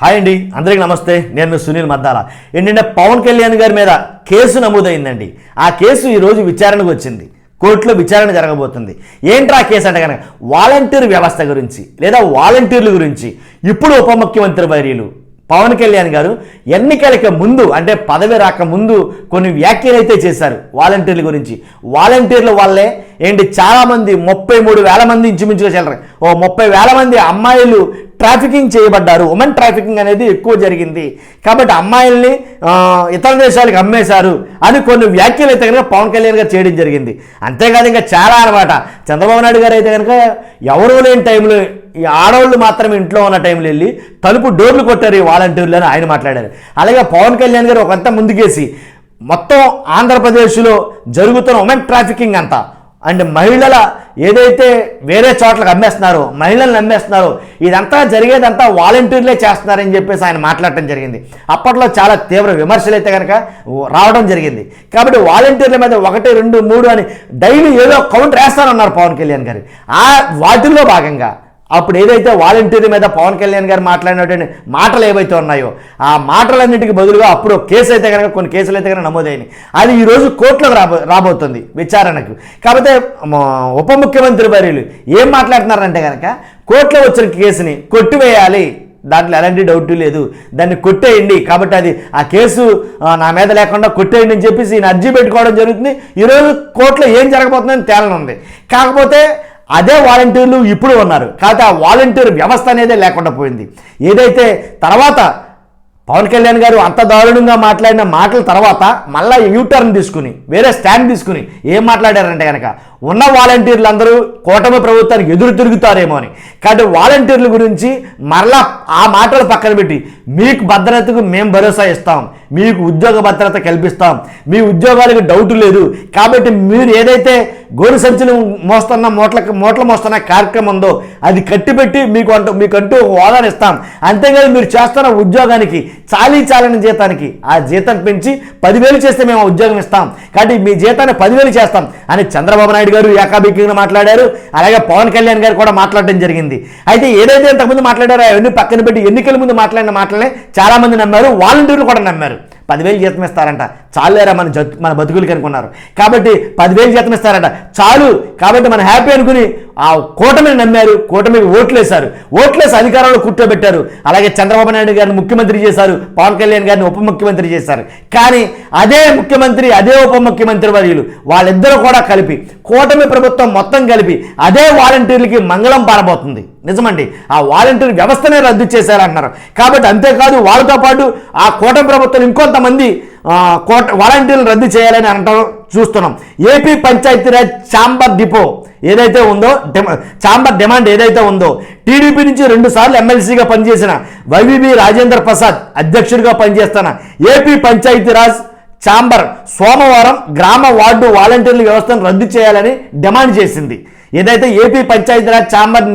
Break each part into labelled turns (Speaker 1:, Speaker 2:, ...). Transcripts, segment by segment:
Speaker 1: Hi అండి అందరికీ నమస్తే. నేను సునీల్ మద్దాల. ఏంటంటే పవన్ కళ్యాణ్ గారి మీద కేసు నమోదైందండి. ఆ కేసు ఈరోజు విచారణకు వచ్చింది. కోర్టులో విచారణ జరగబోతుంది. ఏంట్రా కేసు అంటే కనుక వాలంటీర్ వ్యవస్థ గురించి లేదా వాలంటీర్ల గురించి ఇప్పుడు ఉప ముఖ్యమంత్రి వర్యులు పవన్ కళ్యాణ్ గారు ఎన్నికలకి ముందు అంటే పదవి రాక ముందు కొన్ని వ్యాఖ్యలు అయితే చేశారు వాలంటీర్ల గురించి. వాలంటీర్ల వల్లే ఏంటి చాలామంది ముప్పై మూడు వేల మంది ఇంచుమించుగా చెల్లరు. ఓ ముప్పై వేల మంది అమ్మాయిలు ట్రాఫికింగ్ చేయబడ్డారు. ఉమెన్ ట్రాఫికింగ్ అనేది ఎక్కువ జరిగింది. కాబట్టి అమ్మాయిల్ని ఇతర దేశాలకు అమ్మేశారు అని కొన్ని వ్యాఖ్యలు అయితే కనుక పవన్ కళ్యాణ్ గారు చేయడం జరిగింది. అంతేకాదు ఇంకా చాలా అనమాట చంద్రబాబు నాయుడు గారు అయితే కనుక ఎవరూ లేని టైంలో ఈ ఆడవాళ్ళు మాత్రం ఇంట్లో ఉన్న టైంలో వెళ్ళి తలుపు డోర్లు కొట్టారు ఈ వాలంటీర్లు అని ఆయన మాట్లాడారు. అలాగే పవన్ కళ్యాణ్ గారు ఒకంత ముందుకేసి మొత్తం ఆంధ్రప్రదేశ్లో జరుగుతున్న ఉమెన్ ట్రాఫికింగ్ అంతా అండ్ మహిళల ఏదైతే వేరే చోట్లకు అమ్మేస్తున్నారో మహిళలను అమ్మేస్తున్నారో ఇదంతా జరిగేదంతా వాలంటీర్లే చేస్తున్నారని చెప్పేసి ఆయన మాట్లాడటం జరిగింది. అప్పట్లో చాలా తీవ్ర విమర్శలు అయితే కనుక రావడం జరిగింది. కాబట్టి వాలంటీర్ల మీద ఒకటి రెండు మూడు అని డైలీ ఏదో కౌంటర్ వేస్తానన్నారు పవన్ కళ్యాణ్ గారు. ఆ వాటిల్లో భాగంగా అప్పుడు ఏదైతే వాలంటీర్ మీద పవన్ కళ్యాణ్ గారు మాట్లాడినటువంటి మాటలు ఏవైతే ఉన్నాయో ఆ మాటలన్నింటికి బదులుగా అప్పుడు కేసు అయితే కనుక కొన్ని కేసులు అయితే కనుక నమోదైనాయి. అది ఈరోజు కోర్టులకు రాబో రాబోతుంది విచారణకు. కాకపోతే ఉప ముఖ్యమంత్రి వర్యులు ఏం మాట్లాడుతున్నారంటే కనుక కోర్టులో వచ్చిన కేసుని కొట్టివేయాలి. దాంట్లో ఎలాంటి డౌట్ లేదు. దాన్ని కొట్టేయండి. కాబట్టి అది ఆ కేసు నా మీద లేకుండా కొట్టేయండి అని చెప్పేసి ఈయన అర్జీ పెట్టుకోవడం జరుగుతుంది. ఈరోజు కోర్టులో ఏం జరగబోతుందని తేలనుంది. కాకపోతే అదే వాలంటీర్లు ఇప్పుడు ఉన్నారు. కాకపోతే ఆ వాలంటీర్ వ్యవస్థ అనేదే లేకుండా పోయింది. ఏదైతే తర్వాత పవన్ కళ్యాణ్ గారు అంత దారుణంగా మాట్లాడిన మాటల తర్వాత మళ్ళీ యూటర్న్ తీసుకుని వేరే స్టాండ్ తీసుకుని ఏం మాట్లాడారంటే కనుక ఉన్న వాలంటీర్లు అందరూ కూటమి ప్రభుత్వానికి ఎదురు తిరుగుతారేమో అని. కాబట్టి వాలంటీర్ల గురించి మరలా ఆ మాటలు పక్కన పెట్టి మీకు భద్రతకు మేము భరోసా ఇస్తాం మీకు ఉద్యోగ భద్రత కల్పిస్తాం మీ ఉద్యోగాలకు డౌట్ లేదు. కాబట్టి మీరు ఏదైతే గోరు సంచులు మోస్తున్న మూటలకు మూటలు మోస్తున్న కార్యక్రమం ఉందో అది కట్టిపెట్టి మీకు అంటూ మీకంటూ హోదాని ఇస్తాం. అంతేకాదు మీరు చేస్తున్న ఉద్యోగానికి చాలీ చాలని జీతానికి ఆ జీతం పెంచి పదివేలు చేస్తే మేము ఉద్యోగం ఇస్తాం. కాబట్టి మీ జీతాన్ని పదివేలు చేస్తాం అని చంద్రబాబు నాయుడు గారు ఏకాభిజ్ఞంగా మాట్లాడారు. అలాగే పవన్ కళ్యాణ్ గారు కూడా మాట్లాడడం జరిగింది. అయితే ఏదైతే ఇంతకుముందు మాట్లాడారో అవన్నీ పక్కన పెట్టి ఎన్నికల ముందు మాట్లాడిన మాటలనే చాలామంది నమ్మారు. వాలంటీర్లు కూడా నమ్మారు. పదివేలు జీతం ఇస్తారంట. చాలేరా మన జత్ మన బతుకులకి అనుకున్నారు. కాబట్టి పదివేలు జీతం ఇస్తారంట. చాలు. కాబట్టి మనం హ్యాపీ అనుకుని ఆ కూటమిని నమ్మారు కూటమికి ఓట్లేశారు. ఓట్లేసి అధికారంలో కూర్చోబెట్టారు. అలాగే చంద్రబాబు నాయుడు గారిని ముఖ్యమంత్రి చేశారు పవన్ కళ్యాణ్ గారిని ఉప ముఖ్యమంత్రి చేశారు. కానీ అదే ముఖ్యమంత్రి అదే ఉప ముఖ్యమంత్రి వర్యులు వాళ్ళిద్దరూ కూడా కలిపి కూటమి ప్రభుత్వం మొత్తం కలిపి అదే వాలంటీర్లకి మంగళం పారబోతుంది. నిజమండి. ఆ వాలంటీర్ వ్యవస్థనే రద్దు చేశారంటున్నారు కాబట్టి అంతేకాదు వాళ్ళతో పాటు ఆ కూటమి ప్రభుత్వం ఇంకొంతమంది కోట వాలంటీర్లు రద్దు చేయాలని అంటారు. చూస్తున్నాం. ఏపీ పంచాయతీరాజ్ ఛాంబర్ డిపో ఏదైతే ఉందో డిమ ఛాంబర్ డిమాండ్ ఏదైతే ఉందో టీడీపీ నుంచి రెండు సార్లు ఎమ్మెల్సీగా పనిచేసిన వైవిబి రాజేంద్ర ప్రసాద్ అధ్యక్షుడిగా పనిచేస్తున్న ఏపీ పంచాయతీరాజ్ ఛాంబర్ సోమవారం గ్రామ వార్డు వాలంటీర్ల వ్యవస్థను రద్దు చేయాలని డిమాండ్ చేసింది. ఏదైతే AP Panchayati Raj chamber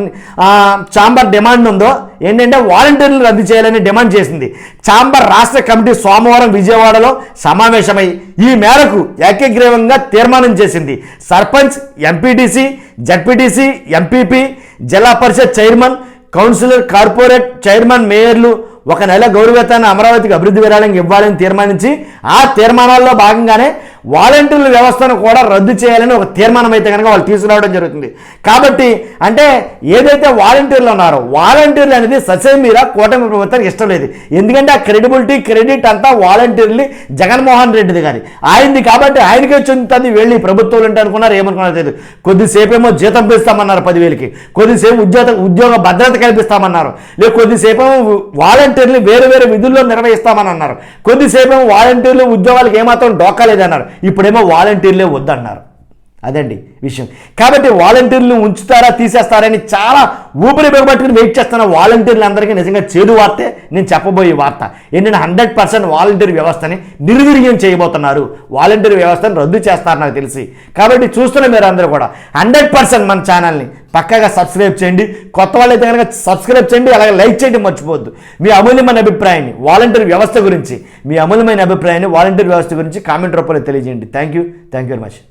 Speaker 1: chamber demand ఉందో ఏంటంటే వాలంటీర్లు రద్దు చేయాలని డిమాండ్ చేసింది. ఛాంబర్ రాష్ట్ర కమిటీ సోమవారం విజయవాడలో సమావేశమై ఈ మేరకు ఏకగ్రీవంగా తీర్మానం చేసింది. Sarpanch MPTC ZPTC MPP Zilla Parishad chairman councillor corporate chairman మేయర్లు ఒక నెల గౌరవేతన అమరావతికి అభివృద్ధి విరాళంగా ఇవ్వాలని తీర్మానించి ఆ తీర్మానాల్లో భాగంగానే వాలంటీర్ల వ్యవస్థను కూడా రద్దు చేయాలని ఒక తీర్మానం అయితే కనుక వాళ్ళు తీసుకురావడం జరుగుతుంది. కాబట్టి అంటే ఏదైతే వాలంటీర్లు ఉన్నారో వాలంటీర్లు అనేది ససేం మీద కూటమి ప్రభుత్వానికి ఇష్టం లేదు. ఎందుకంటే ఆ క్రెడిబిలిటీ క్రెడిట్ అంతా వాలంటీర్లు జగన్మోహన్ రెడ్డిది గారి ఆయనది కాబట్టి ఆయనకే చెందుతుంది వెళ్ళి ప్రభుత్వాలు అంటే అనుకున్నారు ఏమనుకున్నారు తెలియదు. కొద్దిసేపు ఏమో జీతం పెంచుతామన్నారు పదివేలకి. కొద్దిసేపు ఉద్యోగ ఉద్యోగ భద్రత కల్పిస్తామన్నారు. లేదు కొద్దిసేపు వాలంటీర్లు వేరు వేరు విధుల్లో నిర్వహిస్తామని అన్నారు. కొద్దిసేపు వాలంటీర్లు ఉద్యోగాలకు ఏమాత్రం డోకా లేదన్నారు. ఇప్పుడేమో వాలంటీర్లే వద్దన్నారు. అదండి విషయం. కాబట్టి వాలంటీర్లు ఉంచుతారా తీసేస్తారని చాలా ఊపిరి బిగబట్టుకుని వెయిట్ చేస్తున్న వాలంటీర్లు అందరికీ నిజంగా చేదు వార్తే నేను చెప్పబోయే వార్త. ఏంటంటే హండ్రెడ్ పర్సెంట్ వాలంటీర్ వ్యవస్థని నిర్వీర్యం చేయబోతున్నారు. వాలంటీర్ వ్యవస్థను రద్దు చేస్తారు నాకు తెలిసి. కాబట్టి చూస్తున్న మీరు అందరూ కూడా హండ్రెడ్ పర్సెంట్ మన ఛానల్ని పక్కగా సబ్స్క్రైబ్ చేయండి. కొత్త వాళ్ళైతే కనుక సబ్స్క్రైబ్ చేయండి అలాగే లైక్ చేయండి మర్చిపోవద్దు. మీ అమూల్యమైన అభిప్రాయాన్ని వాలంటీర్ వ్యవస్థ గురించి మీ అమూల్యమైన అభిప్రాయాన్ని వాలంటీర్ వ్యవస్థ గురించి కామెంట్ రూపంలో తెలియజేయండి. Thank you thank you very much